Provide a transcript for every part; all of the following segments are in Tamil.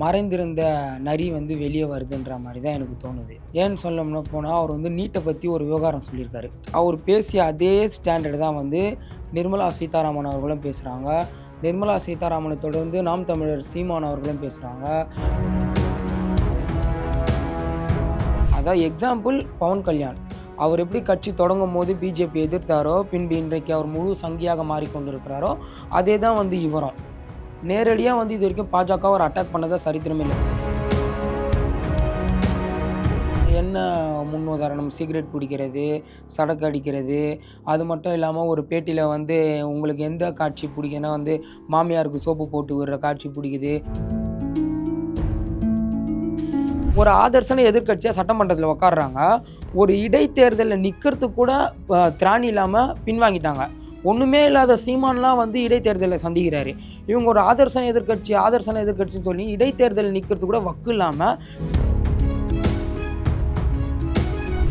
மறைந்திருந்த நரி வந்து வெளியே வருதுன்ற மாதிரி தான் எனக்கு தோணுது. ஏன்னு சொல்லணும்னா போனால் அவர் வந்து நீட்டை பற்றி ஒரு விவகாரம் சொல்லியிருக்காரு. அவர் பேசிய அதே ஸ்டாண்டர்டு தான் வந்து நிர்மலா சீதாராமன் அவர்களும் பேசுகிறாங்க நிர்மலா சீதாராமனை தொடர்ந்து நாம் தமிழர் சீமான் அவர்களும் பேசுகிறாங்க அதான் எக்ஸாம்பிள் பவன் கல்யாண். அவர் எப்படி கட்சி தொடங்கும் போது பிஜேபி எதிர்த்தாரோ பின்பு இன்றைக்கு அவர் முழு சங்கியாக மாறிக்கொண்டிருக்கிறாரோ அதே தான் வந்து இவரும். நேரடியாக வந்து இது வரைக்கும் பாஜக ஒரு அட்டாக் பண்ணதாக சரித்திரமே இல்லை. என்ன முன் உதாரணம் சிகரெட் பிடிக்கிறது சடக்கு அடிக்கிறது அது மட்டும் இல்லாமல் ஒரு பேட்டியில் வந்து உங்களுக்கு எந்த காட்சி பிடிக்குன்னா வந்து மாமியாருக்கு சோப்பு போட்டு விடுற காட்சி பிடிக்குது. ஒரு ஆதர்சன எதிர்க்கட்சியாக சட்டமன்றத்தில் உட்காடுறாங்க ஒரு இடைத்தேர்தலில் நிற்கிறதுக்கு கூட திராணி இல்லாமல் பின்வாங்கிட்டாங்க. ஒன்றுமே இல்லாத சீமான்லாம் வந்து இடைத்தேர்தலில் சந்திக்கிறாரு. இவங்க ஒரு ஆதர்சன எதிர்க்கட்சி ஆதர்சன எதிர்க்கட்சின்னு சொல்லி இடைத்தேர்தல் நிற்கிறது கூட வக்கு இல்லாமல்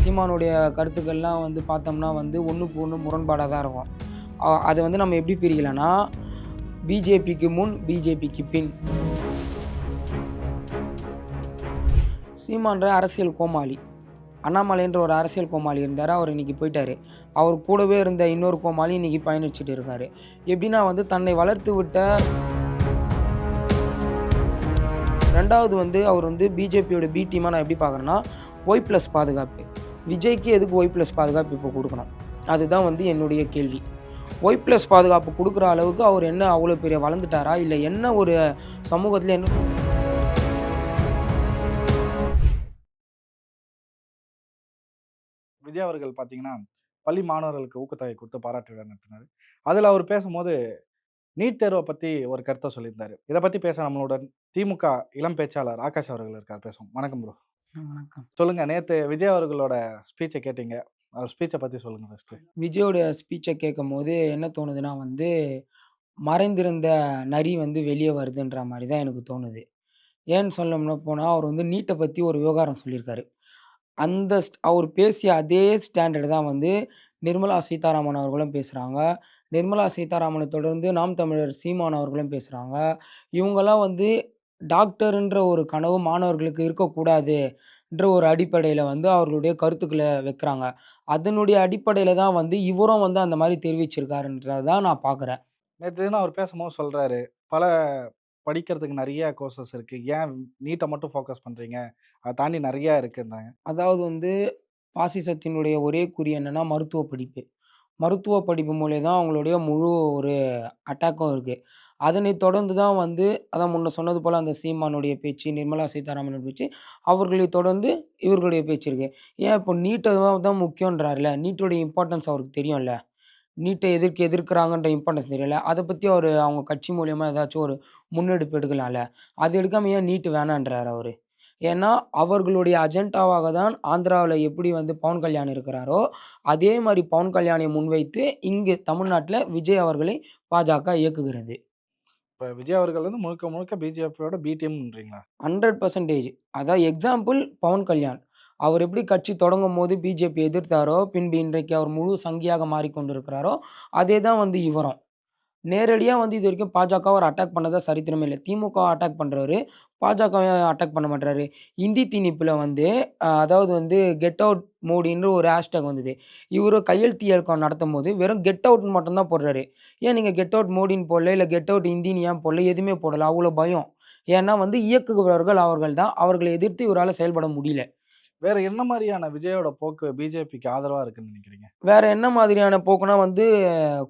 சீமானுடைய கருத்துக்கள்லாம் வந்து பார்த்தோம்னா வந்து ஒன்றுக்கு ஒன்று முரண்பாடாக தான் இருக்கும். அதை வந்து நம்ம எப்படி பிரிக்கலாம்னா பிஜேபிக்கு முன் பிஜேபிக்கு பின். சீமான்ற அரசியல் கோமாளி. அண்ணாமலைன்ற ஒரு அரசியல் கோமாளி இருந்தார். அவர் இன்னைக்கு போயிட்டார். அவர் கூடவே இருந்த இன்னொரு கோமாளி இன்னைக்கு பயணிச்சுட்டு இருக்கார். எப்படின்னா வந்து தன்னை வளர்த்து விட்ட ரெண்டாவது வந்து அவர் வந்து பிஜேபியோட பி டீமாக நான் எப்படி பார்க்குறேன்னா ஒய் ப்ளஸ் பாதுகாப்பு. விஜய்க்கு எதுக்கு ஒய் ப்ளஸ் பாதுகாப்பு இப்போ கொடுக்கணும்? அதுதான் வந்து என்னுடைய கேள்வி. ஒய் ப்ளஸ் பாதுகாப்பு கொடுக்குற அளவுக்கு அவர் என்ன அவ்வளோ பெரிய வளர்ந்துட்டாரா? இல்லை என்ன ஒரு சமூகத்தில் என்ன விஜய் அவர்கள் பார்த்தீங்கன்னா பள்ளி மாணவர்களுக்கு ஊக்கத்தொகை கொடுத்து பாராட்டு விழா நடத்தினார். அதில் அவர் பேசும்போது நீட் தேர்வை பற்றி ஒரு கருத்தை சொல்லியிருந்தாரு. இதை பற்றி பேச நம்மளுடன் திமுக இளம் பேச்சாளர் ஆகாஷ் அவர்கள் இருக்கார். பேசுவோம். வணக்கம் ப்ரோ வணக்கம். சொல்லுங்க நேற்று விஜய் அவர்களோட ஸ்பீச்சை கேட்டீங்க. அவர் ஸ்பீச்சை பற்றி சொல்லுங்க ஃபர்ஸ்ட் விஜயோட ஸ்பீச்சை கேட்கும் போது என்ன தோணுதுன்னா வந்து மறைந்திருந்த நரி வந்து வெளியே வருதுன்ற மாதிரி தான் எனக்கு தோணுது. ஏன்னு சொல்லணும்னா போனால் அவர் வந்து நீட்டை பற்றி ஒரு விவகாரம் சொல்லியிருக்காரு. அந்த ஸ்ட் அவர் பேசிய அதே ஸ்டாண்டர்டு தான் வந்து நிர்மலா சீதாராமன் அவர்களும் பேசுகிறாங்க நிர்மலா சீதாராமனை தொடர்ந்து நாம் தமிழர் சீமான் அவர்களும் பேசுகிறாங்க இவங்கெல்லாம் வந்து டாக்டர்ன்ற ஒரு கனவு மாணவர்களுக்கு இருக்கக்கூடாதுன்ற ஒரு அடிப்படையில் வந்து அவர்களுடைய கருத்துக்களை வைக்கிறாங்க. அதனுடைய அடிப்படையில் தான் வந்து இவரும் வந்து அந்த மாதிரி தெரிவிச்சிருக்காருன்றதை தான் நான் பார்க்குறேன் நேற்று அவர் பேசும்போது சொல்கிறாரு பல படிக்கிறதுக்கு நிறைய கோர்சஸ் இருக்கு. ஏன் நீட்டை மட்டும் ஃபோக்கஸ் பண்றீங்க? அதை தாண்டி நிறைய இருக்குன்றாங்க. அதாவது வந்து பாசிசத்தினுடைய ஒரே குறி என்னன்னா மருத்துவ படிப்பு. மருத்துவ படிப்பு மூலியம் தான் அவங்களுடைய முழு ஒரு அட்டாக்கும் இருக்குது அதனை தொடர்ந்து தான் வந்து அதான் முன்ன சொன்னது போல் அந்த சீமானுடைய பேச்சு நிர்மலா சீதாராமனுடைய பேச்சு அவர்களை தொடர்ந்து இவர்களுடைய பேச்சு இருக்குது ஏன் இப்போ நீட்டை தான் முக்கியன்றாருல நீட்டோடைய இம்பார்ட்டன்ஸ் அவருக்கு தெரியும்ல? நீட்டை எதிர்க்க எதிர்க்கிறாங்கன்ற இம்பார்ட்டன்ஸ் தெரியல. அதை பற்றி அவர் அவங்க கட்சி மூலியமா ஏதாச்சும் ஒரு முன்னெடுப்பு எடுக்கலாம்ல? அது எடுக்காம ஏன் நீட்டு வேணான்றார் அவர்? ஏன்னா அவர்களுடைய அஜெண்டாவாக தான் ஆந்திராவில் எப்படி வந்து பவன் கல்யாண் இருக்கிறாரோ அதே மாதிரி பவன் கல்யாணை முன்வைத்து இங்கு தமிழ்நாட்டில் விஜய் அவர்களை பாஜக இயக்குகிறது. இப்போ விஜய் அவர்கள் வந்து முழுக்க முழுக்க பிஜேபியோட பி டீம்ன்றீங்களா ஹண்ட்ரட் பர்சன்டேஜ் அதான் எக்ஸாம்பிள் பவன் கல்யாண். அவர் எப்படி கட்சி தொடங்கும் போது பிஜேபி எதிர்த்தாரோ பின்பு இன்றைக்கு அவர் முழு சங்கியாக மாறிக்கொண்டிருக்கிறாரோ அதே தான் வந்து இவரும். நேரடியாக வந்து இது வரைக்கும் பாஜக அவர் அட்டாக் பண்ணதா சரித்திரமே இல்லை. திமுக அட்டாக் பண்ணுறவர் பாஜக அட்டாக் பண்ண மாட்டாரு. இந்தி திணிப்பில் வந்து அதாவது வந்து கெட் அவுட் மோடின்ற ஒரு ஹேஷ்டேக் வந்தது. இவர் கையெழுத்து இயக்கம் நடத்தும் போது வெறும் கெட் அவுட்னு மட்டும்தான் போடுறாரு. ஏன் நீங்கள் கெட் அவுட் மோடின்னு போடல இல்லை கெட் அவுட் இந்தின்னு ஏன் போடல எதுவுமே போடல அவ்வளோ பயம். ஏன்னா வந்து இயக்குபவர்கள் அவர்கள் தான் அவர்களை எதிர்த்து இவரால் செயல்பட முடியல. வேற என்ன மாதிரியான விஜயோட போக்கு பிஜேபிக்கு ஆதரவா இருக்குன்னு நினைக்கிறீங்க? வேற என்ன மாதிரியான போக்குனா வந்து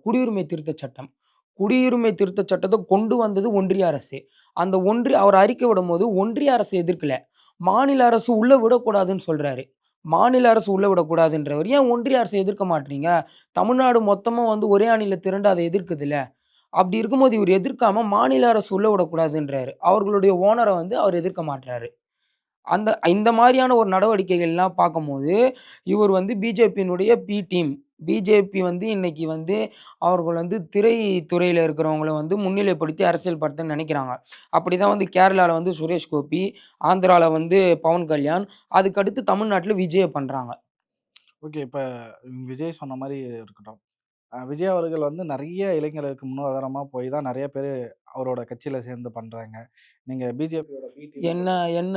குடியுரிமை திருத்த சட்டம். குடியுரிமை திருத்த சட்டத்தை கொண்டு வந்தது ஒன்றிய அரசு. அந்த ஒன்றிய அவர் அறிக்கை விடும்போது ஒன்றிய அரசு எதிர்க்கல. மாநில அரசு உள்ள விடக்கூடாதுன்னு சொல்றாரு. மாநில அரசு உள்ள விடக்கூடாதுன்றவர். ஏன் ஒன்றிய அரசை எதிர்க்க மாட்டீங்க தமிழ்நாடு மொத்தமாக வந்து ஒரே அணியில் திரண்டு அதை எதிர்க்குதுல்ல. அப்படி இருக்கும்போது இவர் எதிர்க்காம மாநில அரசு உள்ள விடக்கூடாதுன்றாரு. அவர்களுடைய ஓனரை வந்து அவர் எதிர்க்க மாட்டுறாரு அந்த இந்த மாதிரியான ஒரு நடவடிக்கைகள்லாம் பார்க்கும்போது இவர் வந்து பிஜேபியினுடைய பி டீம் பிஜேபி வந்து இன்றைக்கி வந்து அவர்கள் வந்து திரைத்துறையில் இருக்கிறவங்கள வந்து முன்னிலைப்படுத்தி அரசியல்படுத்தன்னு நினைக்கிறாங்க. அப்படி தான் வந்து கேரளாவில் வந்து சுரேஷ் கோபி ஆந்திராவில் வந்து பவன் கல்யாண் அதுக்கடுத்து தமிழ்நாட்டில் விஜயை பண்ணுறாங்க ஓகே இப்போ விஜய் சொன்ன மாதிரி இருக்கட்டும். விஜய் அவர்கள் வந்து நிறைய இளைஞர்களுக்கு முன்னுதாரணமாக போய் தான் நிறைய பேர் அவரோட கட்சியில் சேர்ந்து பண்ணுறாங்க நீங்க பிஜேபியோட என்ன என்ன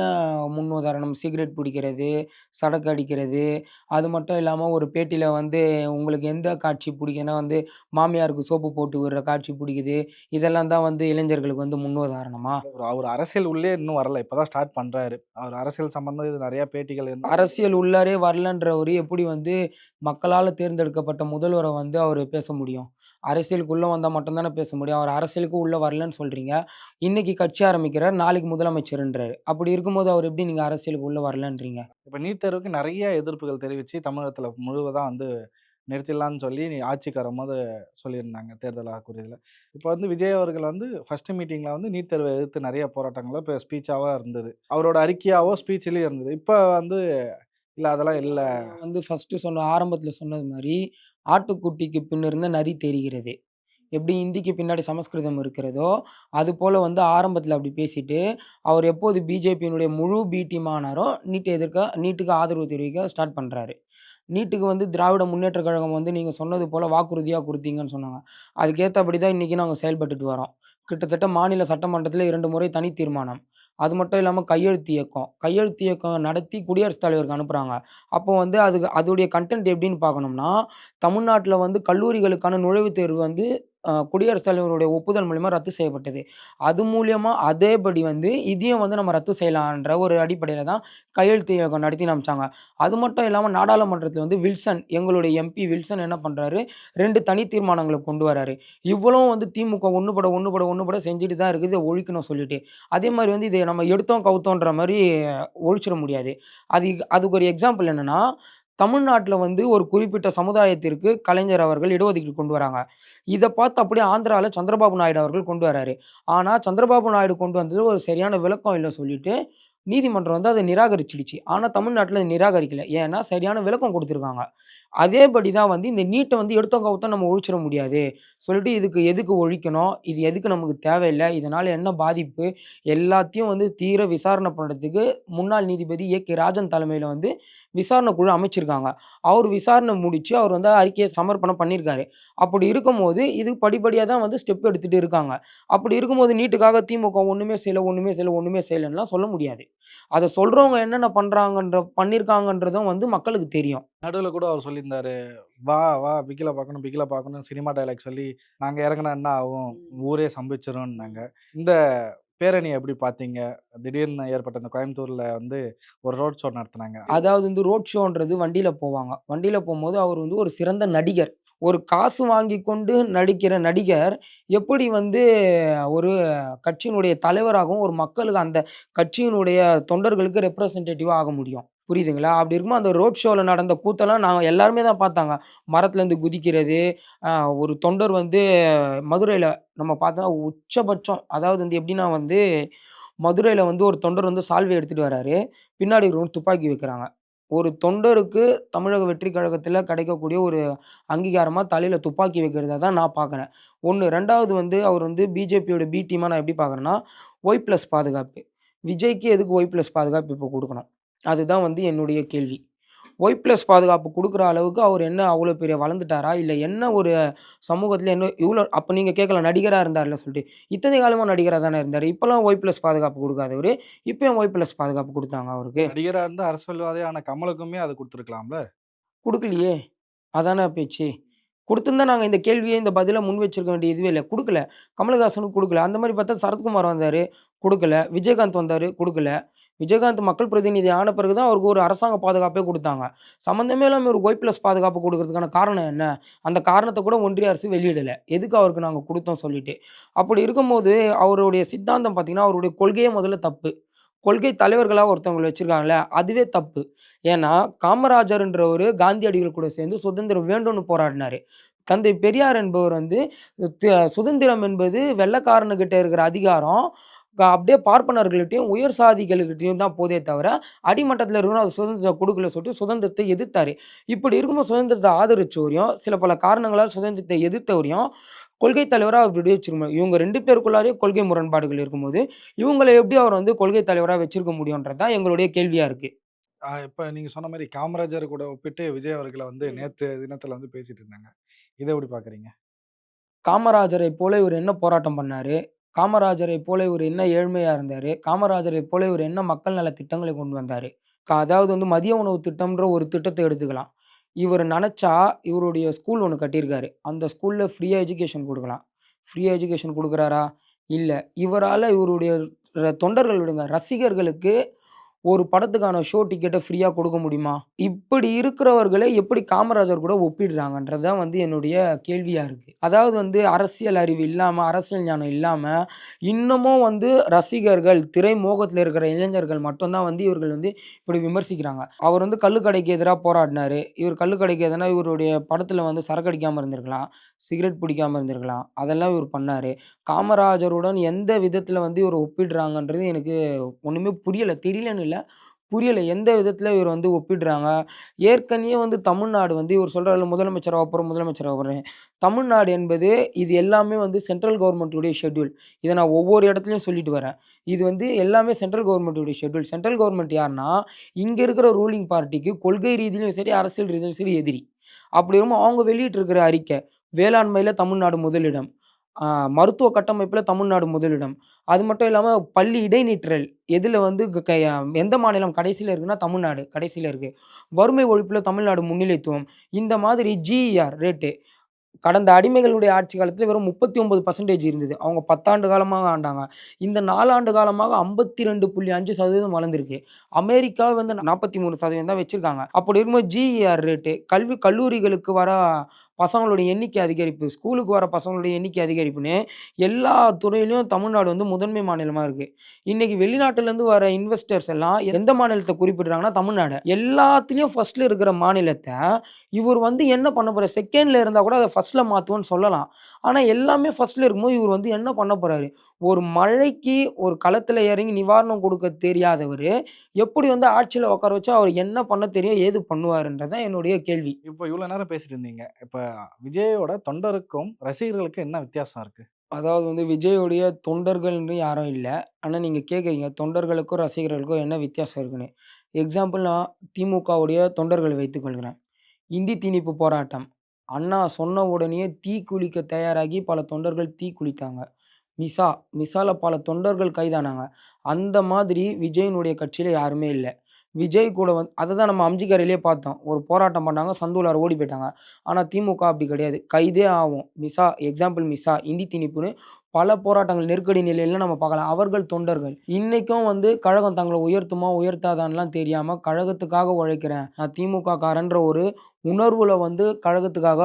முன்னுதாரணம்? சிகரெட் பிடிக்கிறது, சரக்கு அடிக்கிறது, அது மட்டும் இல்லாம ஒரு பேட்டியில வந்து உங்களுக்கு எந்த காட்சி பிடிக்கும்னா வந்து மாமியாருக்கு சோப்பு போட்டு விடுற காட்சி பிடிக்குது. இதெல்லாம் தான் வந்து இளைஞர்களுக்கு வந்து முன்னுதாரணமா? அவர் அவர் அரசியல் உள்ளே இன்னும் வரல. இப்பதான் ஸ்டார்ட் பண்றாரு. அவர் அரசியல் சம்பந்தம் இது நெறைய பேட்டிகள் அரசியல் உள்ளாரே வரலன்றவரு எப்படி வந்து மக்களால தேர்ந்தெடுக்கப்பட்ட முதல்வர வந்து அவரு பேச முடியும்? அரசியலுக்குள்ள வந்தா மட்டும் தானே பேச முடியும். அவர் அரசியலுக்கு உள்ள வரலன்னு சொல்றீங்க. இன்னைக்கு கட்சி ஆரம்பிக்கிறார், நாளைக்கு முதலமைச்சர்ன்றாரு. அப்படி இருக்கும்போது அவர் எப்படி நீங்க அரசியலுக்கு உள்ள வரலன்றீங்க? இப்ப நீட் தேர்வுக்கு நெறைய எதிர்ப்புகள் தெரிவிச்சு தமிழகத்துல முழுவதா வந்து நிறுத்திடலான்னு சொல்லி ஆட்சிக்கு வரும்போது சொல்லியிருந்தாங்க தேர்தல் வாக்குறுதியில. இப்ப வந்து விஜய் அவர்கள் வந்து ஃபர்ஸ்ட் மீட்டிங்ல வந்து நீட் தேர்வை எதிர்த்து நெறைய போராட்டங்கள இப்ப ஸ்பீச்சாவா இருந்தது. அவரோட அறிக்கையாவோ, ஸ்பீச்லயும் இருந்தது. இப்ப வந்து இல்ல அதெல்லாம் இல்ல. வந்து ஃபர்ஸ்ட்டு சொன்ன ஆரம்பத்தில சொன்னது மாரி, ஆட்டுக்குட்டிக்கு பின் இருந்த நரி தெரிகிறது. எப்படி இந்திக்கு பின்னாடி சமஸ்கிருதம் இருக்கிறதோ, அது போல் வந்து ஆரம்பத்தில் அப்படி பேசிட்டு, அவர் எப்போது பிஜேபியினுடைய முழு பி டீமானாரோ ஆனாரோ, எதிர்க்க நீட்டுக்கு ஆதரவு தெரிவிக்க ஸ்டார்ட் பண்ணுறாரு நீட்டுக்கு வந்து திராவிட முன்னேற்றக் கழகம் வந்து நீங்கள் சொன்னது போல் வாக்குறுதியாக கொடுத்தீங்கன்னு சொன்னாங்க. அதுக்கேற்றபடி தான் இன்றைக்கி நாங்கள் செயல்பட்டுட்டு வரோம். கிட்டத்தட்ட மாநில சட்டமன்றத்தில் இரண்டு முறை தனி தீர்மானம். அது மட்டும் இல்லாமல் கையெழுத்து இயக்கம். கையெழுத்து இயக்கம் நடத்தி குடியரசுத் தலைவருக்கு அனுப்புகிறாங்க அப்போ வந்து அதுக்கு அதோடைய கன்டென்ட் எப்படின்னு பார்க்கணும்னா, தமிழ்நாட்டில் வந்து கல்லூரிகளுக்கான நுழைவுத் தேர்வு வந்து குடியரசுத் தலைவருடைய ஒப்புதல் மூலயமா ரத்து செய்யப்பட்டது. அது மூலயமா அதேபடி வந்து இதையும் வந்து நம்ம ரத்து செய்யலான்ற ஒரு அடிப்படையில் தான் கையெழுத்து இயக்கம் நடத்தி நமிச்சாங்க அது மட்டும் இல்லாமல் நாடாளுமன்றத்தில் வந்து வில்சன் எங்களுடைய எம்பி வில்சன் என்ன பண்ணுறாரு ரெண்டு தனி தீர்மானங்களை கொண்டு வராரு. இவ்வளவும் வந்து திமுக ஒன்றுபட ஒன்றுபட ஒன்றுபட செஞ்சுட்டு தான் இருக்குது. இதை ஒழிக்கணும் சொல்லிட்டு. அதே மாதிரி வந்து இதை நம்ம எடுத்தோம் கவுத்தோன்ற மாதிரி ஒழிச்சிட முடியாது. அது அதுக்கு ஒரு எக்ஸாம்பிள் என்னென்னா தமிழ்நாட்டில் வந்து ஒரு குறிப்பிட்ட சமுதாயத்திற்கு கலைஞர் அவர்கள் இடஒதுக்கீடு கொண்டு வராங்க. இதை பார்த்து அப்படியே ஆந்திராவில் சந்திரபாபு நாயுடு அவர்கள் கொண்டு வராரு. ஆனால் சந்திரபாபு நாயுடு கொண்டு வந்தது ஒரு சரியான விளக்கம் இல்லை சொல்லிட்டு, நீதிமன்றம் வந்து அதை நிராகரிச்சிடுச்சு. ஆனால் தமிழ்நாட்டில் அத நிராகரிக்கல. ஏன்னா சரியான விளக்கம் கொடுத்துருக்காங்க அதேபடி தான் வந்து இந்த நீட்டை வந்து எடுத்தவங்க கவுத்தோம் நம்ம ஒழிச்சிட முடியாது. சொல்லிட்டு இதுக்கு எதுக்கு ஒழிக்கணும்? இது எதுக்கு நமக்கு தேவையில்லை இதனால் என்ன பாதிப்பு? எல்லாத்தையும் வந்து தீர விசாரணை பண்ணுறதுக்கு முன்னாள் நீதிபதி ஏ. கே. ராஜன் தலைமையில் வந்து விசாரணை குழு அமைச்சிருக்காங்க. அவர் விசாரணை முடித்து அவர் வந்து அறிக்கையை சமர்ப்பணம் பண்ணியிருக்காரு. அப்படி இருக்கும்போது இது படிப்படியாக தான் வந்து ஸ்டெப் எடுத்துகிட்டு இருக்காங்க. அப்படி இருக்கும்போது நீட்டுக்காக திமுக ஒன்றுமே செய்யலை ஒன்றுமே செய்யலை ஒன்றுமே செய்யலைன்னா சொல்ல முடியாது. அதை சொல்கிறவங்க என்னென்ன பண்ணுறாங்கன்ற பண்ணியிருக்காங்கன்றதும் வந்து மக்களுக்கு தெரியும். நடுவில் கூட அவர் சொல்லியிருந்தாரு. "வா, வா பிகில பார்க்கணும், பிகில பார்க்கணும்னு" சினிமா டயலாக் சொல்லி, நாங்க இறங்குனா என்ன ஆகும்? ஊரே ஸ்தம்பிச்சுரும்னாங்க. இந்த பேரணிய எப்படி பார்த்தீங்க? திடீர்னு ஏற்பட்ட இந்த கோயம்புத்தூர்ல வந்து ஒரு ரோட் ஷோ நடத்துனாங்க. அதாவது வந்து ரோட் ஷோன்றது வண்டியில போவாங்க. வண்டியில போம்போது அவர் வந்து ஒரு சிறந்த நடிகர். ஒரு காசு வாங்கிக் கொண்டு நடிக்கிற நடிகர், எப்படி வந்து ஒரு கட்சியினுடைய தலைவராகவும், ஒரு மக்களுக்கு அந்த கட்சியினுடைய தொண்டர்களுக்கு ரெப்ரசன்டேட்டிவா ஆக முடியும். புரியுதுங்களா? அப்படி இருக்கும்போது அந்த ரோட் ஷோவில் நடந்த கூத்தெல்லாம் நாங்கள் எல்லாருமே தான் பார்த்தாங்க. மரத்துலேருந்து குதிக்கிறது, ஒரு தொண்டர் வந்து மதுரையில் நம்ம பார்த்தோன்னா உச்சபட்சம். அதாவது வந்து எப்படின்னா வந்து, மதுரையில் வந்து ஒரு தொண்டர் வந்து சால்வை எடுத்துகிட்டு வராரு. பின்னாடி ஒரு துப்பாக்கி வைக்கிறாங்க. ஒரு தொண்டருக்கு தமிழக வெற்றி கழகத்தில் கிடைக்கக்கூடிய ஒரு அங்கீகாரமாக தலையில் துப்பாக்கி வைக்கிறத தான் நான் பார்க்குறேன். 1 2வது வந்து அவர் வந்து பிஜேபியோட பி டீமாக நான் எப்படி பார்க்குறேன்னா, ஒய் ப்ளஸ் பாதுகாப்பு. விஜய்க்கு எதுக்கு ஒய் ப்ளஸ் பாதுகாப்பு இப்போ கொடுக்கணும் அதுதான் வந்து என்னுடைய கேள்வி. ஒய் பிளஸ் பாதுகாப்பு குடுக்குற அளவுக்கு அவர் என்ன அவ்வளோ பெரிய வளர்ந்துட்டாரா? இல்ல என்ன ஒரு சமூகத்தில என்ன இவ்ளோ அப்ப நீங்க கேட்கலாம் நடிகரா இருந்தார்ல சொல்லிட்டு. இத்தனை காலமா நடிகரா தானே இருந்தாரு. இப்பலாம் ஒய் பிளஸ் பாதுகாப்பு குடுக்காதவரு, இப்ப ஏன் ஒய் பிளஸ் பாதுகாப்பு குடுத்தாங்க அவருக்கு? நடிகரா இருந்து அரசியல்வாதியான கமலுக்குமே அது குடுத்துருக்கலாம்ல? குடுக்கலையே! அதானே பேச்சு. குடுத்திருந்தா நாங்க இந்த கேள்விய, இந்த பதில முன் வச்சிருக்க வேண்டிய இதுவே இல்ல. குடுக்கல. கமலஹாசனுக்கு குடுக்கல. அந்த மாரி பார்த்தா சரத்குமார் வந்தாரு, குடுக்கல. விஜயகாந்த் வந்தாரு, குடுக்கல. விஜயகாந்த் மக்கள் பிரதிநிதி ஆன பிறகு தான் அவருக்கு ஒரு அரசாங்க பாதுகாப்பே கொடுத்தாங்க சம்மந்தமே இல்லாமல் ஒரு ஒய் ப்ளஸ் பாதுகாப்பு கொடுக்கறதுக்கான காரணம் என்ன? அந்த காரணத்தை கூட ஒன்றிய அரசு வெளியிடலை எதுக்கு அவருக்கு நாங்கள் கொடுத்தோம் சொல்லிட்டு. அப்படி இருக்கும்போது அவருடைய சித்தாந்தம் பார்த்திங்கன்னா அவருடைய கொள்கையே முதல்ல தப்பு. கொள்கை தலைவர்களாக ஒருத்தவங்களை வச்சுருக்காங்களே அதுவே தப்பு. ஏன்னா, காமராஜர்ன்றவரு காந்தியடிகள் கூட சேர்ந்து சுதந்திரம் வேண்டும்னு போராடினார் தந்தை பெரியார் என்பவர் வந்து சுதந்திரம் என்பது வெள்ளக்காரனுக்கிட்ட இருக்கிற அதிகாரம், அப்படியே பார்ப்பனர்கள்ட்டயும், உயர் சாதிகள்கிட்டயும் தான் போதே தவிர, அடிமட்டத்தில இருக்கிறவங்க அது சுதந்திரம் குடுக்கல சொல்லிட்டு சுதந்திரத்த எதிர்த்தாரு. இப்படி இருக்கும்போது சுதந்திரத்த ஆதரிச்சவரையும், சில பல காரணங்களால சுதந்திரத்த எதிர்த்தவரையும், கொள்கை தலைவரா அப்படி வச்சிருக்க இவங்க 2 பேருக்குள்ளாரயே கொள்கை முரண்பாடுகள் இருக்கும்போது, இவங்கள எப்படி அவர் வந்து கொள்கை தலைவரா வச்சிருக்க முடியும்ன்றது தான் எங்களுடைய கேள்வியா இருக்கு. அ இப்ப நீங்க சொன்ன மாரி காமராஜர் கூட ஒப்பிட்டு விஜய் அவர்கள வந்து. நேத்து தினத்துல வந்து பேசிட்டு இருந்தாங்க. இத எப்படி பார்க்குறீங்க? காமராஜரை போல இவரு என்ன போராட்டம் பண்ணாரு? காமராஜரை போல இவர் என்ன ஏழ்மையா இருந்தாரு? காமராஜரை போல இவர் என்ன மக்கள் நல திட்டங்களை கொண்டு வந்தாரு? க அதாவது வந்து மதிய உணவு திட்டம்ன்ற ஒரு திட்டத்த எடுத்துக்கலாம். இவர் நெனச்சா இவருடைய ஸ்கூல் ஒண்ணு கட்டியிருக்காரு. அந்த ஸ்கூல்ல ஃப்ரீயா எஜுகேஷன் குடுக்கலாம். ஃப்ரீயா எஜுகேஷன் குடுக்குறாரா? இல்ல. இவரால இவருடைய ர தொண்டர்கள் விடுங்க. ரசிகர்களுக்கு ஒரு படத்துக்கான ஷோ டிக்கெட்டை ஃப்ரீயாக கொடுக்க முடியுமா? இப்படி இருக்கிறவர்களை எப்படி காமராஜர் கூட ஒப்பிடுறாங்கன்றது தான் வந்து என்னுடைய கேள்வியாக இருக்குது அதாவது வந்து அரசியல் அறிவு இல்லாமல் அரசியல் ஞானம் இல்லாமல் இன்னமும் வந்து ரசிகர்கள், திரைமோகத்தில் இருக்கிற இளைஞர்கள் மட்டும்தான் வந்து இவர்கள் வந்து இப்படி விமர்சிக்கிறாங்க. அவர் வந்து கல்லுக்கடைக்கு எதிராக போராடினார் இவர் கல்லுக்கடைக்கு எதிரா இவருடைய படத்தில் வந்து சரக்கு அடிக்காமல் இருந்திருக்கலாம். சிகரெட் பிடிக்காமல் இருந்திருக்கலாம். அதெல்லாம் இவர் பண்ணார் காமராஜருடன் எந்த விதத்தில் வந்து இவர் ஒப்பிடுறாங்கன்றது எனக்கு ஒன்றுமே புரியலை தெரியலன்னு இல்லை புரியலை எந்த விதத்தில் இவர் வந்து ஒப்பிடுறாங்க. ஏற்கனவே வந்து தமிழ்நாடு வந்து இவர் சொல்கிறாரு முதலமைச்சராக ஆகப்போறேன், முதலமைச்சராக ஆகப்போறேன். தமிழ்நாடு என்பது இது எல்லாமே வந்து சென்ட்ரல் கவர்மெண்ட்டுடைய ஷெட்யூல். இதை நான் ஒவ்வொரு இடத்துலையும் சொல்லிட்டு வரேன். இது வந்து எல்லாமே சென்ட்ரல் கவர்மெண்ட்டுடைய ஷெட்யூல். சென்ட்ரல் கவர்மெண்ட் யாருன்னா, இங்கே இருக்கிற ரூலிங் பார்ட்டிக்கு கொள்கை ரீதியிலும் சரி, அரசியல் ரீதியிலும் சரி எதிரி. அப்படி இருக்கும் அவங்க வெளியிட்டிருக்கிற அறிக்கை, வேளாண்மையில் தமிழ்நாடு முதலிடம். மருத்துவ கட்டமைப்பில் தமிழ்நாடு முதலிடம். அது மட்டும் இல்லாமல் பள்ளி இடைநிற்றல் எதில் வந்து எந்த மாநிலம் கடைசியில் இருக்குன்னா, தமிழ்நாடு கடைசியில் இருக்குது வறுமை ஒழிப்பில் தமிழ்நாடு முன்னிலைத்துவம். இந்த மாதிரி ஜிஇஆர் ரேட்டு. கடந்த அடிமைகளுடைய ஆட்சி காலத்தில் வெறும் 39% இருந்தது. அவங்க பத்தாண்டு காலமாக ஆண்டாங்க. இந்த 4 ஆண்டு காலமாக 52.5% வளர்ந்திருக்கு. அமெரிக்கா வந்து 43% தான் வச்சுருக்காங்க அப்படி இருக்கும்போது ஜிஇஆர் ரேட்டு, கல்வி கல்லூரிகளுக்கு வர பசங்களுடைய எண்ணிக்கை அதிகரிப்பு, ஸ்கூலுக்கு வர பசங்களுடைய எண்ணிக்கை அதிகரிப்புன்னு எல்லா துறையிலையும் தமிழ்நாடு வந்து முதன்மை மாநிலமாக இருக்குது இன்னைக்கு வெளிநாட்டிலேருந்து வர இன்வெஸ்டர்ஸ் எல்லாம் எந்த மாநிலத்தை குறிப்பிடுறாங்கன்னா, தமிழ்நாடு எல்லாத்துலேயும் ஃபர்ஸ்ட்ல இருக்கிற மாநிலத்தை இவர் வந்து என்ன பண்ண போறாரு? செகண்டில் இருந்தால் கூட அதை ஃபஸ்ட்டில் மாற்றுவோன்னு சொல்லலாம். ஆனால் எல்லாமே ஃபஸ்ட்டில் இருக்கும்போது இவர் வந்து என்ன பண்ண போகிறாரு ஒரு மழைக்கு ஒரு களத்தில் இறங்கி நிவாரணம் கொடுக்க தெரியாதவர் எப்படி வந்து ஆட்சியில் உட்கார வச்சா அவர் என்ன பண்ண தெரியும்? ஏது பண்ணுவாருன்றதான் என்னுடைய கேள்வி. இப்போ இவ்வளோ நேரம் பேசிட்டு இருந்தீங்க. இப்போ விஜயோட தொண்டருக்கும், ரசிகர்களுக்கும் என்ன வித்தியாசம் இருக்கு? அதாவது வந்து விஜயோடைய தொண்டர்கள்னு யாரும் இல்லை ஆனால் நீங்கள் கேட்குறீங்க தொண்டர்களுக்கும், ரசிகர்களுக்கும் என்ன வித்தியாசம் இருக்குன்னு. எக்ஸாம்பிள் நான் திமுகவுடைய தொண்டர்களை வைத்துக்கொள்கிறேன். இந்தி திணிப்பு போராட்டம். அண்ணா சொன்ன உடனேயே தீக்குளிக்க தயாராகி பல தொண்டர்கள் தீக்குளித்தாங்க. மிசா, மிசால பல தொண்டர்கள் கைதானாங்க. அந்த மாதிரி விஜயனுடைய கட்சியில் யாருமே இல்லை விஜய் கூட வந்து அதை தான் நம்ம அம்ஜிக்காரிலேயே பார்த்தோம். ஒரு போராட்டம் பண்ணாங்க. சந்தூலார் ஓடி போயிட்டாங்க ஆனால் திமுக அப்படி கிடையாது. கைதே ஆகும் மிசா எக்ஸாம்பிள் மிஸ்ஸா இந்தி திணிப்புன்னு பல போராட்டங்கள் நெருக்கடி நிலையில நம்ம பார்க்கலாம். அவர்கள் தொண்டர்கள். இன்னைக்கும் வந்து கழகம் தங்களை உயர்த்துமா, உயர்த்தாதான்லாம் தெரியாம கழகத்துக்காக உழைக்கிறேன். நான் திமுக காரன்ற ஒரு உணர்வுல வந்து கழகத்துக்காக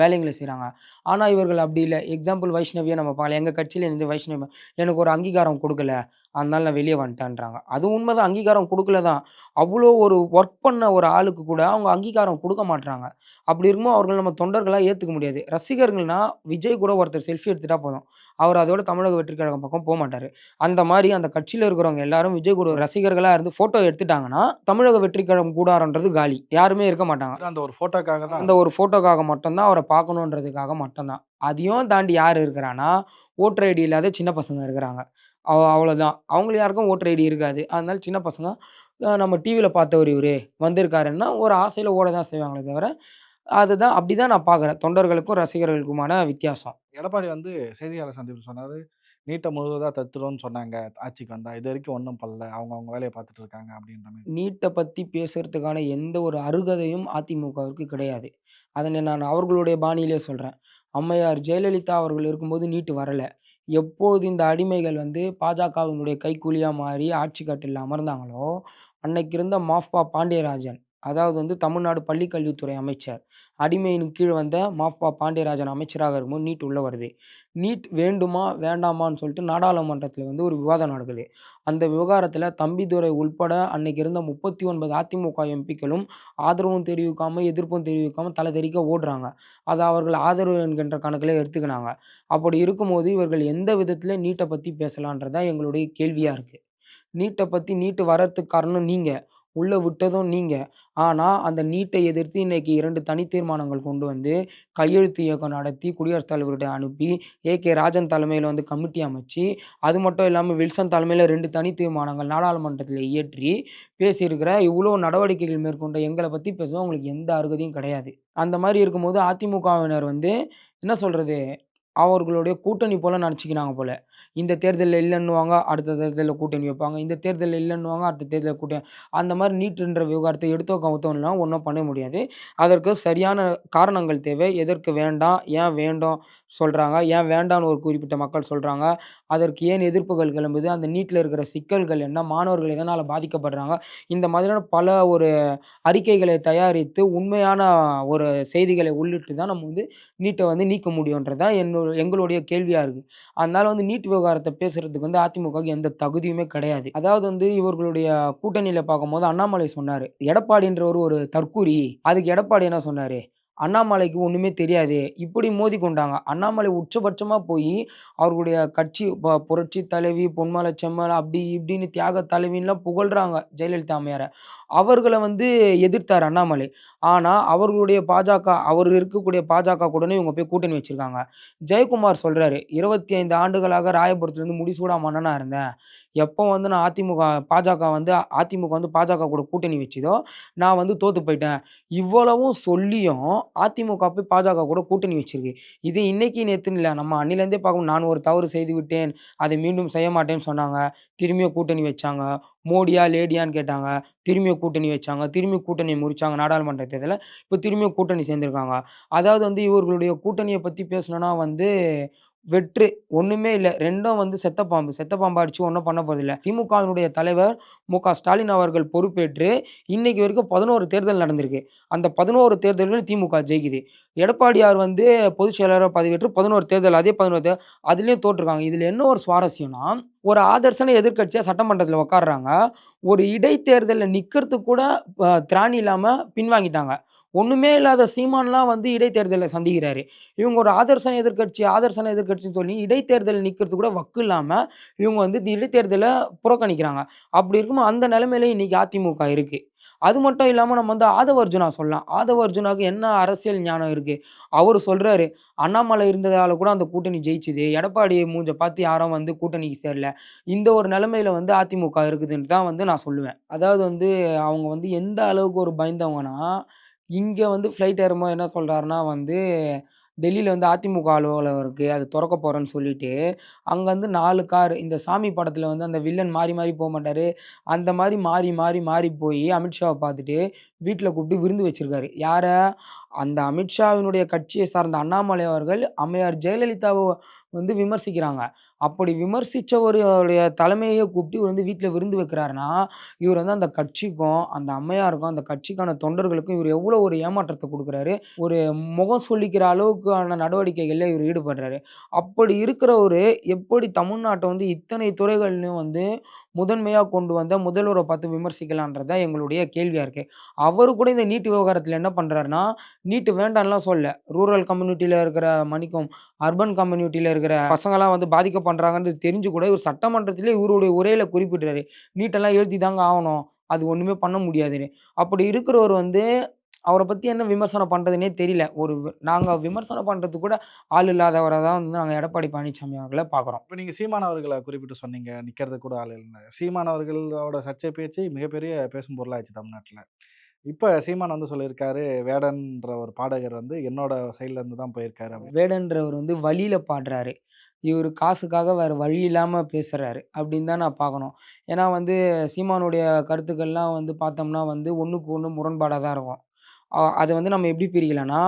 வேலைங்களை செய்கிறாங்க ஆனால் ஆனா இவர்கள் அப்படி இல்லை எக்ஸாம்பிள் வைஷ்ணவியை நம்ம பார்க்கலாம். எங்க கட்சியில இருந்து வைஷ்ணவி எனக்கு ஒரு அங்கீகாரம் கொடுக்கல அதனால நான் வெளியே வந்துட்டேன்றாங்க. அது உண்மைதான் அங்கீகாரம் கொடுக்கல தான். அவ்வளோ ஒரு ஒர்க் பண்ண ஒரு ஆளுக்கு கூட அவங்க அங்கீகாரம் கொடுக்க மாட்டுறாங்க அப்படி இருக்கும்போது அவர்கள் நம்ம தொண்டர்களாக ஏற்றுக்க முடியாது. ரசிகர்கள்னா விஜய் கூட ஒருத்தர் செல்ஃபி எடுத்துட்டா போதும். அவர் அதோட தமிழக வெற்றி கழகம் பக்கம் போமாட்டாரு. அந்த மாரி அந்த கட்சியில இருக்கிறவங்க எல்லாரும் விஜய் கூட ரசிகர்களா இருந்து ஃபோட்டோ எடுத்துட்டாங்கன்னா, தமிழக வெற்றி கழகம் கூடாரம்ன்றது காலி. யாருமே இருக்க மாட்டாங்க. அந்த ஒரு ஃபோட்டோக்காக தான். அந்த ஒரு ஃபோட்டோக்காக மட்டும் தான் அவர பார்க்கணுன்றதுக்காக மட்டும் தான். அதையும் தாண்டி யார் இருக்கிறான்னா, ஓட்டர் ஐடி இல்லாத சின்ன பசங்க இருக்கிறாங்க. அவ அவ்வளோதான். அவங்கள யாருக்கும் ஓட்டர் ஐடி இருக்காது. அதனால சின்ன பசங்க நம்ம டிவில பார்த்தவரு இவரு, வந்திருக்காருன்னா ஒரு ஆசையில ஓட தான் செய்வாங்களே தவிர, அதுதான் அப்படிதான் நான் பார்க்குறேன். தொண்டர்களுக்கும், ரசிகர்களுக்குமான வித்தியாசம். எடப்பாடி வந்து செய்தியாளர் சந்திப்பில சொன்னாரு, நீட்ட முழுவதா தத்துருவோம்னு சொன்னாங்க ஆட்சிக்கு வந்தா. இதுவரைக்கும் ஒண்ணும் பண்ணல. அவங்க அவங்க வேலைய பார்த்துட்டு இருக்காங்க அப்படின்ற மாரி. நீட்ட பத்தி பேசுறதுக்கான எந்த ஒரு அருகதையும் அதிமுகவிற்கு கிடையாது. அதனை நான் அவர்களுடைய பாணியிலே சொல்றேன். அம்மையார் ஜெயலலிதா அவர்கள் இருக்கும்போது நீட் வரல. எப்போது இந்த அடிமைகள் வந்து பாஜகவினுடைய கைக்கூலியா மாறி ஆட்சி கட்டில்ல அமர்ந்தாங்களோ, அன்னைக்கு இருந்த மாஃபா பாண்டியராஜன், அதாவது வந்து தமிழ்நாடு பள்ளிக்கல்வித்துறை அமைச்சர். அடிமையின் கீழ் வந்த மாஃபா பாண்டியராஜன் அமைச்சராக இருக்கும்போது நீட் உள்ளே வருது. நீட் வேண்டுமா? வேண்டாமான்னு சொல்லிட்டு நாடாளுமன்றத்தில் வந்து ஒரு விவாதம் நடக்குது. அந்த விவகாரத்தில் தம்பிதுரை உள்பட அன்னைக்கு இருந்த 39 அதிமுக எம்பிக்களும் ஆதரவும் தெரிவிக்காமல் எதிர்ப்பும் தெரிவிக்காமல் தலை தெரிக்க ஓடுறாங்க. அதை அவர்கள் ஆதரவு என்கின்ற கணக்கில் எடுத்துக்கினாங்க. அப்படி இருக்கும்போது இவர்கள் எந்த விதத்தில் நீட்டை பற்றி பேசலான்றது தான் எங்களுடைய கேள்வியாக இருக்குது நீட்டை பற்றி நீட்டு வர்றதுக்கு காரணம் நீங்கள் உள்ளே விட்டதும் நீங்கள் ஆனால் அந்த நீட்டை எதிர்த்து இன்னைக்கு இரண்டு தனி தீர்மானங்கள் கொண்டு வந்து, கையெழுத்து இயக்கம் நடத்தி குடியரசுத் தலைவர்கிட்ட அனுப்பி, ஏ.கே. ராஜன் தலைமையில் வந்து கமிட்டி அமைச்சு, அது மட்டும் இல்லாமல் வில்சன் தலைமையில் ரெண்டு தனி தீர்மானங்கள் நாடாளுமன்றத்தில் இயற்றி பேசியிருக்கிற இவ்வளோ நடவடிக்கைகள் மேற்கொண்ட எங்களை பற்றி பேச உங்களுக்கு எந்த அருகதையும் கிடையாது. அந்த மாதிரி இருக்கும்போது அதிமுகவினர் வந்து என்ன சொல்கிறது அவர்களுடைய கூட்டணி போல நினச்சிக்கினாங்க போல் இந்த தேர்தலில் இல்லைன்னுவாங்க அடுத்த தேர்தலில் கூட்டணி வைப்பாங்க. இந்த தேர்தலில் இல்லைன்னுவாங்க அடுத்த தேர்தலில் கூட்டணி அந்த மாதிரி நீட்டுன்ற விவகாரத்தை எடுத்தோ கவுத்தோன்லாம் ஒன்றும் பண்ண முடியாது. அதற்கு சரியான காரணங்கள் தேவை. எதற்கு வேண்டாம்? ஏன் வேண்டும் சொல்கிறாங்க ஏன் வேண்டாம்னு ஒரு குறிப்பிட்ட மக்கள் சொல்கிறாங்க அதற்கு ஏன் எதிர்ப்புகள் கிளம்புது? அந்த நீட்டில் இருக்கிற சிக்கல்கள் என்ன? மாணவர்கள் எதனால் பாதிக்கப்படுறாங்க? இந்த மாதிரியான பல ஒரு அறிக்கைகளை தயாரித்து உண்மையான ஒரு செய்திகளை உள்ளிட்டு தான் நம்ம வந்து நீட்டை வந்து நீக்க முடியுன்றது தான் என்னோட எங்களுடைய கேள்வியாக இருக்குது அதனால் வந்து நீட் விவகாரத்தை பேசுறதுக்கு வந்து அதிமுகவுக்கு எந்த தகுதியுமே கிடையாது. அதாவது வந்து இவர்களுடைய கூட்டணியில பார்க்கும்போது அண்ணாமலை சொன்னாரு. எடப்பாடின்றவர் ஒரு தற்கூரி. அதுக்கு எடப்பாடி என்ன சொன்னாரு? அண்ணாமலைக்கு ஒண்ணுமே தெரியாது. இப்படி மோதி கொண்டாங்க அண்ணாமலை உச்சபட்சமா போய் அவர்களுடைய கட்சி புரட்சி தலைவி, பொன்மலை செம்மல் அப்படி இப்படின்னு தியாக தலைவின்லாம் புகழ்றாங்க ஜெயலலிதா அம்மையாரை அவர்கள வந்து எதிர்த்தார் அண்ணாமலை. ஆனா அவர்களுடைய பாஜக அவர் இருக்கக்கூடிய பாஜக கூடனே இவங்க போய் கூட்டணி வச்சிருக்காங்க. ஜெயக்குமார் சொல்றாரு, "25 ஆண்டுகளாக ராயபுரத்துலேருந்து முடிசூடா மன்னனா இருந்தேன். எப்போ வந்து நான் அதிமுக பாஜக வந்து அதிமுக வந்து பாஜக கூட கூட்டணி வச்சுதோ, நான் வந்து தோத்து போயிட்டேன்." இவ்வளவும் சொல்லியும் அதிமுக போய் பாஜக கூட கூட்டணி வச்சிருக்கு. இது இன்னைக்கு நேத்துன்னு இல்ல. நம்ம அன்னையிலேருந்தே பார்க்கணும். நான் ஒரு தவறு செய்து விட்டேன். அதை மீண்டும் செய்ய மாட்டேன்னு சொன்னாங்க. திரும்பியும் கூட்டணி வச்சாங்க. மோடியா? லேடியான்னு கேட்டாங்க. திரும்பியும் கூட்டணி வச்சாங்க. திரும்பி கூட்டணி முறிச்சாங்க நாடாளுமன்ற தேர்தலில் இப்போ திரும்பியும் கூட்டணி சேர்ந்துருக்காங்க அதாவது வந்து இவர்களுடைய கூட்டணியை பற்றி பேசணும்னா வந்து வெற்று. ஒன்றுமே இல்லை ரெண்டும் வந்து செத்த பாம்பு. செத்த பாம்ப அடிச்சு ஒன்றும் பண்ண போறதில்ல. திமுகவினுடைய தலைவர் மு க ஸ்டாலின் அவர்கள் பொறுப்பேற்று இன்னைக்கு வரைக்கும் 11 தேர்தல் நடந்திருக்கு. அந்த 11 தேர்தல்களும் திமுக ஜெயிக்குது. எடப்பாடியார் வந்து பொதுச் செயலாளரா பதவியேற்று 11 தேர்தல் அதே பதினோரு தேர்தல் அதுலேயும் தோற்றுருக்காங்க. இதில் என்ன ஒரு சுவாரஸ்யம்னா, ஒரு ஆதர்சன எதிர்கட்சியாக சட்டமன்றத்தில் உட்கார்றாங்க. ஒரு இடைத்தேர்தலில் நிற்கிறதுக்கு கூட திராணி இல்லாமல் பின்வாங்கிட்டாங்க. ஒன்றுமே இல்லாத சீமான்லாம் வந்து இடைத்தேர்தலில் சந்திக்கிறாரு. இவங்க ஒரு ஆதர்சன எதிர்க்கட்சி, ஆதர்சன எதிர்க்கட்சின்னு சொல்லி இடைத்தேர்தல்ல நிற்கிறது கூட வக்கு இல்லாமல் இவங்க வந்து இந்த இடைத்தேர்தலை புறக்கணிக்கிறாங்க. அப்படி இருக்கும்போது அந்த நிலைமையில இன்னைக்கு அதிமுக இருக்குது அது மட்டும் இல்லாமல் நம்ம வந்து ஆதவர்ஜுனா சொல்லலாம். ஆதவர்ஜுனாவுக்கு என்ன அரசியல் ஞானம் இருக்குது அவர் சொல்கிறாரு "அண்ணாமலை இருந்ததால் கூட அந்த கூட்டணி ஜெயிச்சது. எடப்பாடி மூஞ்ச பார்த்து யாரும் வந்து கூட்டணிக்கு சேரல." இந்த ஒரு நிலமையில் வந்து அதிமுக இருக்குதுன்னு தான் வந்து நான் சொல்லுவேன். அதாவது வந்து அவங்க வந்து எந்த அளவுக்கு ஒரு பயந்தவங்கன்னா, இங்கே வந்து ஃப்ளைட் ஏறும்போது என்ன சொல்கிறாருன்னா வந்து, டெல்லியில வந்து அதிமுக அலுவலகம் இருக்கு. அது திறக்க போறேன்னு சொல்லிட்டு, அங்க வந்து நாலு கார் இந்த சாமி படத்துல வந்து அந்த வில்லன் மாறி மாறி போக மாட்டார் அந்த மாதிரி மாறி மாறி மாறி போயி அமித்ஷாவை பார்த்துட்டு, வீட்டில் கூப்பிட்டு விருந்து வச்சிருக்காரு. யாரை அந்த அமித்ஷாவினுடைய கட்சியை சார்ந்த அண்ணாமலை அவர்கள் அம்மையார் ஜெயலலிதாவை வந்து விமர்சிக்கிறாங்க. அப்படி விமர்சித்தவருடைய தலைமையை கூப்பிட்டு இவர் வந்து வீட்டில் விருந்து வைக்கிறாருன்னா, இவர் வந்து அந்த கட்சிக்கும், அந்த அம்மையாருக்கும், அந்த கட்சிக்கான தொண்டர்களுக்கும் இவர் எவ்வளோ ஒரு ஏமாற்றத்தை கொடுக்குறாரு ஒரு முகம் சொல்லிக்கிற அளவுக்கான நடவடிக்கைகளில் இவர் ஈடுபடுறாரு. அப்படி இருக்கிறவரு எப்படி தமிழ்நாட்டை வந்து இத்தனை துறைகள்லையும் வந்து முதன்மையாக கொண்டு வந்த முதல்வரை பார்த்து விமர்சிக்கலான்றது தான் எங்களுடைய கேள்வியாக இருக்குது அவர் கூட இந்த நீட்டு விவகாரத்தில் என்ன பண்ணுறாருன்னா நீட்டு வேண்டாம்லாம் சொல்லல. ரூரல் கம்யூனிட்டியில் இருக்கிற மணிக்கும் அர்பன் கம்யூனிட்டியில் இருக்கிற பசங்களாம் வந்து பாதிக்க பண்ணுறாங்கன்றது தெரிஞ்சு கூட இவர் சட்டமன்றத்திலே இவருடைய உரையில் குறிப்பிடுறாரு. நீட்டெல்லாம் எழுதி தாங்க ஆகணும் அது ஒன்றுமே பண்ண முடியாதுன்னு. அப்படி இருக்கிறவர் வந்து அவர பத்தி என்ன விமர்சனம் பண்றதுன்னே தெரியல. ஒரு நாங்க விமர்சனம் பண்றதுக்கு கூட ஆள் இல்லாதவரா தான் வந்து நாங்க எடப்பாடி பழனிசாமி அவர்கள பார்க்குறோம். இப்ப நீங்க சீமான் அவர்கள குறிப்பிட்டு சொன்னீங்க. நிக்கிறதுக்கு கூட ஆள் இல்லன்னு. சீமான் அவர்களோட சர்ச்சை பேச்சு மிகப்பெரிய பேசும் பொருளாச்சு தமிழ்நாட்டுல. இப்ப சீமான் வந்து சொல்லியிருக்காரு, வேடன்ற ஒரு பாடகர் வந்து என்னோட சைட்ல இருந்து தான் போயிருக்காரு. வேடன்றவர் வந்து வலியில பாடுறாரு. இவரு காசுக்காக வேற வழி இல்லாம பேசுறாரு. அப்படின்னு தான் நான் பார்க்கணும். ஏன்னா வந்து சீமானுடைய கருத்துக்கள்லாம் வந்து பார்த்தோம்னா வந்து ஒண்ணுக்கு ஒண்ணு முரண்பாடா தான் இருக்கும். அதை வந்து நம்ம எப்படி பிரிக்கலாம்னா,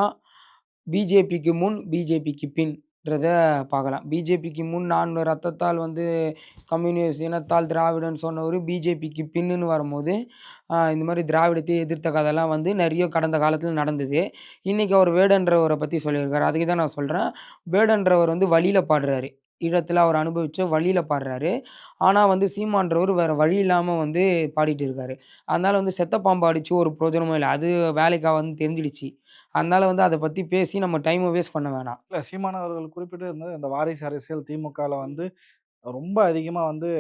பிஜேபிக்கு முன், பிஜேபிக்கு பின்ன்றத பார்க்கலாம். பிஜேபிக்கு முன் நான் ரத்தத்தால் வந்து கம்யூனிஸ்ட் இனத்தால் திராவிடன் சொன்னவரு பிஜேபிக்கு பின்னுன்னு வரும்போது, அ இந்த மாரி திராவிடத்தை எதிர்த்த கதைலாம் வந்து நெறைய கடந்த காலத்துல நடந்தது. இன்னைக்கு அவர் வேடன்றவர பத்தி சொல்லியிருக்காரு. அதுக்கு தான் நான் சொல்றேன். வேடன்றவர் வந்து வழியில் பாடுறாரு. ஈழத்துல அவர் அனுபவிச்ச வலியில பாடுறாரு. ஆனா வந்து சீமான்றவரு வேற வழி இல்லாம வந்து பாடிட்டு இருக்காரு. அதனால வந்து செத்த பாம்ப அடிச்சு ஒரு பிரயோஜனமும் இல்ல. அது வேலைக்கு ஆவாதுன்னு தெரிஞ்சிடுச்சு. அதனால வந்து அத பத்தி பேசி நம்ம டைம வேஸ்ட் பண்ண வேணாம். இல்ல சீமான் அவர்கள் குறிப்பிட்டு வந்து இந்த வாரிசு அரசியல் திமுகல வந்து ரொம்ப அதிகமா வந்து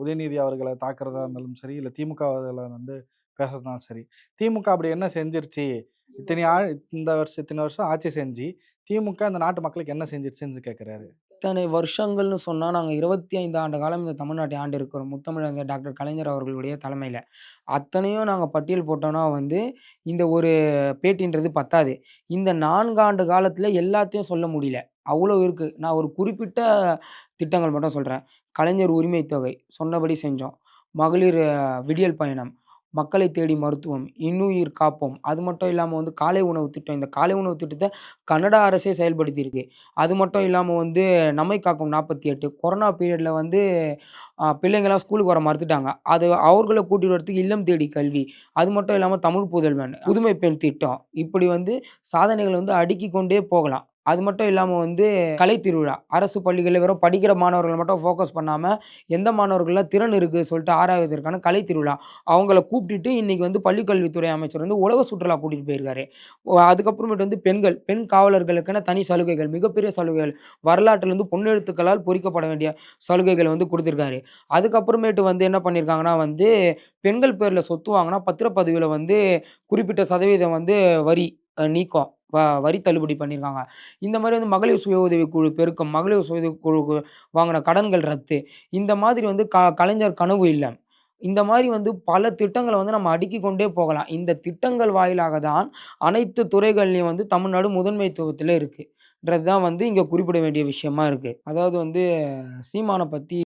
உதயநிதி அவர்கள தாக்குறதா இருந்தாலும் சரி, இல்ல திமுகவுல வந்து பேசுறதுனாலும் சரி. திமுக அப்படி என்ன செஞ்சிருச்சு? இத்தனை ஆ இந்த வருஷம் இத்தனை வருஷம் ஆட்சி செஞ்சு, திமுக இந்த நாட்டு மக்களுக்கு என்ன செஞ்சிருச்சுன்னு கேட்கிறாரு. இத்தனை வருஷங்கள்னு சொன்னால் நாங்கள் இருபத்தி ஐந்து ஆண்டு காலம் இந்த தமிழ்நாட்டை ஆண்டு இருக்கிறோம். முத்தமிழறிஞர் டாக்டர் கலைஞர் அவர்களுடைய தலைமையில் அத்தனையும் நாங்கள் பட்டியல் போட்டோம்னா வந்து, இந்த ஒரு பேட்டின்றது பத்தாது. இந்த நான்கு ஆண்டு காலத்தில் எல்லாத்தையும் சொல்ல முடியல. அவ்வளோ இருக்குது நான் ஒரு குறிப்பிட்ட திட்டங்கள் மட்டும் சொல்கிறேன் கலைஞர் உரிமை தொகை சொன்னபடி செஞ்சோம். மகளிர் விடியல் பயணம், மக்களை தேடி மருத்துவம், இன்னுயிர் காப்போம். அது மட்டும் இல்லாமல் வந்து காலை உணவு திட்டம். இந்த காலை உணவு திட்டத்தை கனடா அரசே செயல்படுத்தியிருக்கு. அது மட்டும் இல்லாமல் வந்து நம்மை காக்கும் 48 கொரோனா பீரியடில் வந்து பிள்ளைங்களாம் ஸ்கூலுக்கு வர மறுத்துட்டாங்க. அது அவர்களை கூட்டி வரத்துக்கு இல்லம் தேடி கல்வி. அது மட்டும் இல்லாமல் தமிழ் புதல்வன், புதுமை பெண் திட்டம். இப்படி வந்து சாதனைகள் வந்து அடுக்கி கொண்டே போகலாம். அது மட்டும் இல்லாமல் வந்து கலை திருவிழா. அரசு பள்ளிகளில் வெறும் படிக்கிற மாணவர்களை மட்டும் ஃபோக்கஸ் பண்ணாமல் எந்த மாணவர்கள்லாம் திறன் இருக்குது சொல்லிட்டு ஆராய்வதற்கான கலை திருவிழா. அவங்கள கூப்பிட்டுட்டு இன்றைக்கி வந்து பள்ளிக்கல்வித்துறை அமைச்சர் வந்து உலக சுற்றுலா கூட்டிகிட்டு போயிருக்காரு. அதுக்கப்புறமேட்டு வந்து பெண்கள், பெண் காவலர்களுக்கென தனி சலுகைகள், மிகப்பெரிய சலுகைகள். வரலாற்றில பொன்னெழுத்துக்களால் பொறிக்கப்பட வேண்டிய சலுகைகள் வந்து கொடுத்துருக்காரு அதுக்கப்புறமேட்டு வந்து என்ன பண்ணியிருக்காங்கன்னா வந்து, பெண்கள் பேரில் சொத்து வாங்கினா பத்திரப்பதிவில் வந்து குறிப்பிட்ட சதவீதம் வந்து வரி நீக்கம். வ வரி தள்ளுபடி பண்ணியிருக்காங்க. இந்த மாதிரி வந்து மகளிர் சுய உதவி குழு பெருக்கம், மகளிர் சுய உதவி குழு வாங்கின கடன்கள் ரத்து. இந்த மாதிரி வந்து க கலைஞர் கனவு இல்லை இந்த மாதிரி வந்து பல திட்டங்களை வந்து நம்ம அடுக்கி கொண்டே போகலாம். இந்த திட்டங்கள் வாயிலாக தான் அனைத்து துறைகள்லையும் வந்து தமிழ்நாடு முதன்மைத்துவத்தில் இருக்குன்றது தான் வந்து இங்கே குறிப்பிட வேண்டிய விஷயமா இருக்குது அதாவது வந்து சீமானை பற்றி